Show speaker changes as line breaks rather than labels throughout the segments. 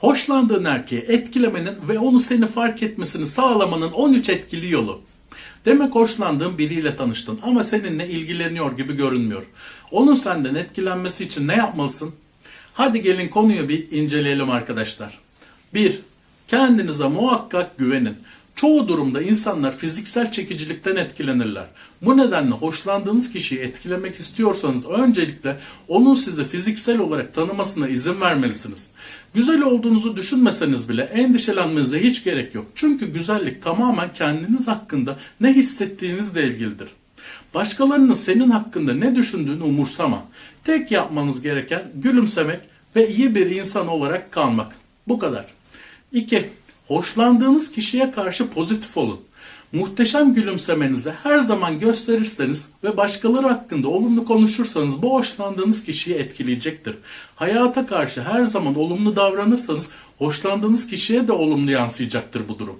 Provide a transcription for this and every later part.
Hoşlandığın erkeği etkilemenin ve onu seni fark etmesini sağlamanın 13 etkili yolu. Demek hoşlandığın biriyle tanıştın ama seninle ilgileniyor gibi görünmüyor. Onun senden etkilenmesi için ne yapmalısın? Hadi gelin konuyu bir inceleyelim arkadaşlar. 1. Kendinize muhakkak güvenin. Çoğu durumda insanlar fiziksel çekicilikten etkilenirler. Bu nedenle hoşlandığınız kişiyi etkilemek istiyorsanız öncelikle onun sizi fiziksel olarak tanımasına izin vermelisiniz. Güzel olduğunuzu düşünmeseniz bile endişelenmenize hiç gerek yok. Çünkü güzellik tamamen kendiniz hakkında ne hissettiğinizle ilgilidir. Başkalarının senin hakkında ne düşündüğünü umursama. Tek yapmanız gereken gülümsemek ve iyi bir insan olarak kalmak. Bu kadar. 2. Hoşlandığınız kişiye karşı pozitif olun. Muhteşem gülümsemenizi her zaman gösterirseniz ve başkaları hakkında olumlu konuşursanız bu hoşlandığınız kişiyi etkileyecektir. Hayata karşı her zaman olumlu davranırsanız hoşlandığınız kişiye de olumlu yansıyacaktır bu durum.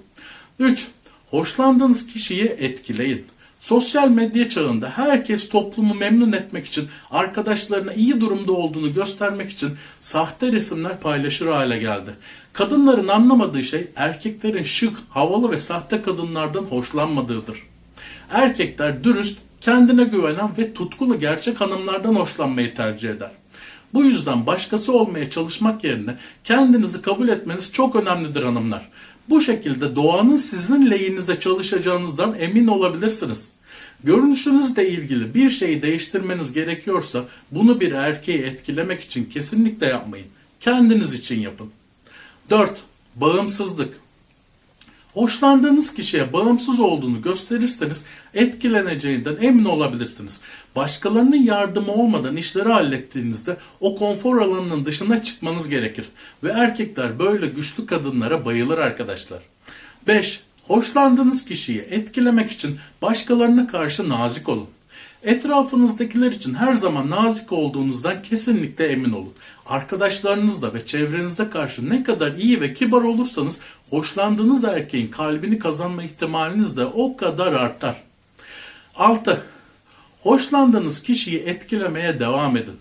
3. Hoşlandığınız kişiyi etkileyin. Sosyal medya çağında herkes toplumu memnun etmek için, arkadaşlarına iyi durumda olduğunu göstermek için sahte resimler paylaşır hale geldi. Kadınların anlamadığı şey erkeklerin şık, havalı ve sahte kadınlardan hoşlanmadığıdır. Erkekler dürüst, kendine güvenen ve tutkulu gerçek hanımlardan hoşlanmayı tercih eder. Bu yüzden başkası olmaya çalışmak yerine kendinizi kabul etmeniz çok önemlidir hanımlar. Bu şekilde doğanın sizin lehinize çalışacağınızdan emin olabilirsiniz. Görünüşünüzle ilgili bir şeyi değiştirmeniz gerekiyorsa bunu bir erkeği etkilemek için kesinlikle yapmayın. Kendiniz için yapın. 4. Bağımsızlık. Hoşlandığınız kişiye bağımsız olduğunu gösterirseniz etkileneceğinden emin olabilirsiniz. Başkalarının yardımı olmadan işleri hallettiğinizde o konfor alanının dışına çıkmanız gerekir. Ve erkekler böyle güçlü kadınlara bayılır arkadaşlar. 5. Hoşlandığınız kişiyi etkilemek için başkalarına karşı nazik olun. Etrafınızdakiler için her zaman nazik olduğunuzdan kesinlikle emin olun. Arkadaşlarınızla ve çevrenize karşı ne kadar iyi ve kibar olursanız hoşlandığınız erkeğin kalbini kazanma ihtimaliniz de o kadar artar. 6. Hoşlandığınız kişiyi etkilemeye devam edin.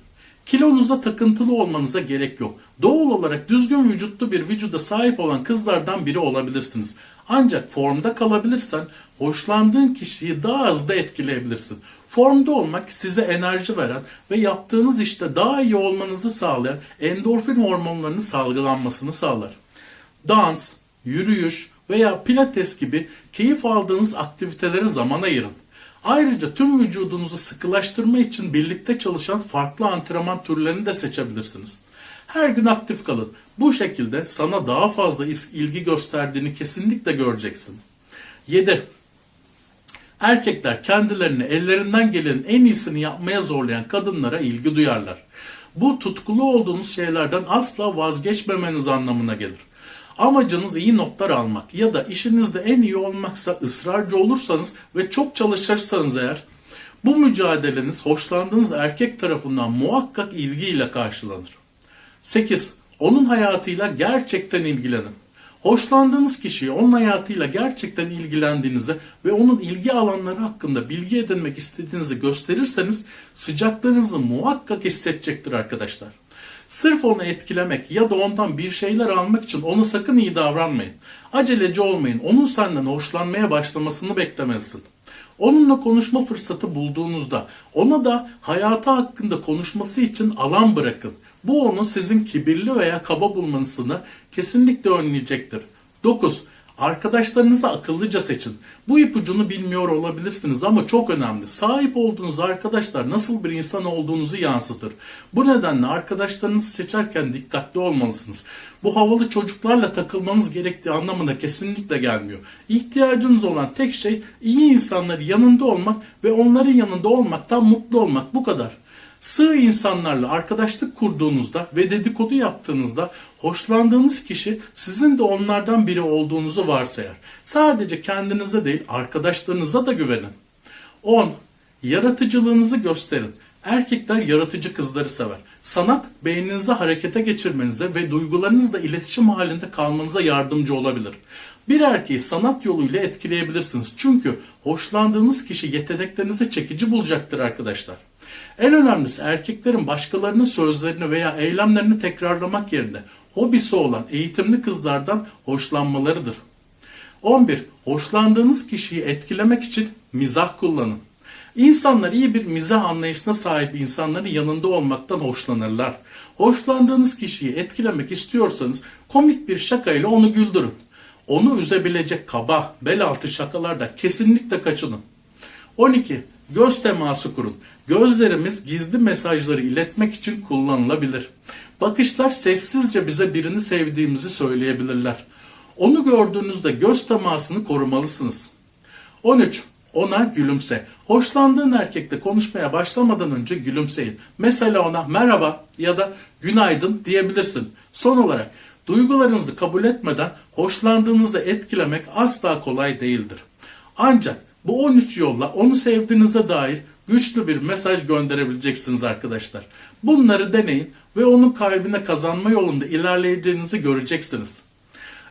Kilonuza takıntılı olmanıza gerek yok. Doğal olarak düzgün vücutlu bir vücuda sahip olan kızlardan biri olabilirsiniz. Ancak formda kalabilirsen hoşlandığın kişiyi daha az da etkileyebilirsin. Formda olmak size enerji veren ve yaptığınız işte daha iyi olmanızı sağlayan endorfin hormonlarının salgılanmasını sağlar. Dans, yürüyüş veya pilates gibi keyif aldığınız aktivitelere zaman ayırın. Ayrıca tüm vücudunuzu sıkılaştırma için birlikte çalışan farklı antrenman türlerini de seçebilirsiniz. Her gün aktif kalın. Bu şekilde sana daha fazla ilgi gösterdiğini kesinlikle göreceksin. 7. Erkekler kendilerini ellerinden gelenin en iyisini yapmaya zorlayan kadınlara ilgi duyarlar. Bu tutkulu olduğunuz şeylerden asla vazgeçmemeniz anlamına gelir. Amacınız iyi notlar almak ya da işinizde en iyi olmaksa ısrarcı olursanız ve çok çalışırsanız eğer bu mücadeleniz hoşlandığınız erkek tarafından muhakkak ilgiyle karşılanır. 8. Onun hayatıyla gerçekten ilgilenin. Hoşlandığınız kişiyi onun hayatıyla gerçekten ilgilendiğinizi ve onun ilgi alanları hakkında bilgi edinmek istediğinizi gösterirseniz sıcaklığınızı muhakkak hissedecektir arkadaşlar. Sırf onu etkilemek ya da ondan bir şeyler almak için ona sakın iyi davranmayın. Aceleci olmayın. Onun senden hoşlanmaya başlamasını beklemelisin. Onunla konuşma fırsatı bulduğunuzda ona da hayatı hakkında konuşması için alan bırakın. Bu onu sizin kibirli veya kaba bulmanızını kesinlikle önleyecektir. 9. Arkadaşlarınızı akıllıca seçin. Bu ipucunu bilmiyor olabilirsiniz ama çok önemli. Sahip olduğunuz arkadaşlar nasıl bir insan olduğunuzu yansıtır. Bu nedenle arkadaşlarınızı seçerken dikkatli olmalısınız. Bu havalı çocuklarla takılmanız gerektiği anlamına kesinlikle gelmiyor. İhtiyacınız olan tek şey iyi insanların yanında olmak ve onların yanında olmaktan mutlu olmak bu kadar. Sığ insanlarla arkadaşlık kurduğunuzda ve dedikodu yaptığınızda hoşlandığınız kişi sizin de onlardan biri olduğunuzu varsayar. Sadece kendinize değil arkadaşlarınıza da güvenin. 10. Yaratıcılığınızı gösterin. Erkekler yaratıcı kızları sever. Sanat beyninizi harekete geçirmenize ve duygularınızla iletişim halinde kalmanıza yardımcı olabilir. Bir erkeği sanat yoluyla etkileyebilirsiniz. Çünkü hoşlandığınız kişi yeteneklerinizi çekici bulacaktır arkadaşlar. En önemlisi erkeklerin başkalarının sözlerini veya eylemlerini tekrarlamak yerine hobisi olan eğitimli kızlardan hoşlanmalarıdır. 11. Hoşlandığınız kişiyi etkilemek için mizah kullanın. İnsanlar iyi bir mizah anlayışına sahip insanların yanında olmaktan hoşlanırlar. Hoşlandığınız kişiyi etkilemek istiyorsanız komik bir şakayla onu güldürün. Onu üzebilecek kaba, bel altı şakalarda kesinlikle kaçının. 12. Göz teması kurun. Gözlerimiz gizli mesajları iletmek için kullanılabilir. Bakışlar sessizce bize birini sevdiğimizi söyleyebilirler. Onu gördüğünüzde göz temasını korumalısınız. 13. Ona gülümse. Hoşlandığın erkekle konuşmaya başlamadan önce gülümseyin. Mesela ona merhaba ya da günaydın diyebilirsin. Son olarak duygularınızı kabul etmeden hoşlandığınızı etkilemek asla kolay değildir. Ancak bu 13 yolla onu sevdiğinize dair güçlü bir mesaj gönderebileceksiniz arkadaşlar. Bunları deneyin ve onun kalbine kazanma yolunda ilerleyeceğinizi göreceksiniz.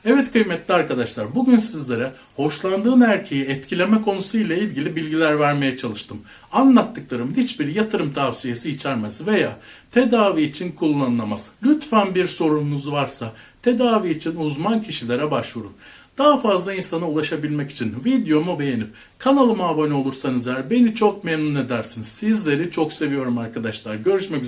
Evet kıymetli arkadaşlar bugün sizlere hoşlandığın erkeği etkileme konusu ile ilgili bilgiler vermeye çalıştım. Anlattıklarım hiçbir yatırım tavsiyesi içermez veya tedavi için kullanılamaz. Lütfen bir sorununuz varsa tedavi için uzman kişilere başvurun. Daha fazla insana ulaşabilmek için videomu beğenip kanalıma abone olursanız eğer beni çok memnun edersiniz. Sizleri çok seviyorum arkadaşlar. Görüşmek üzere.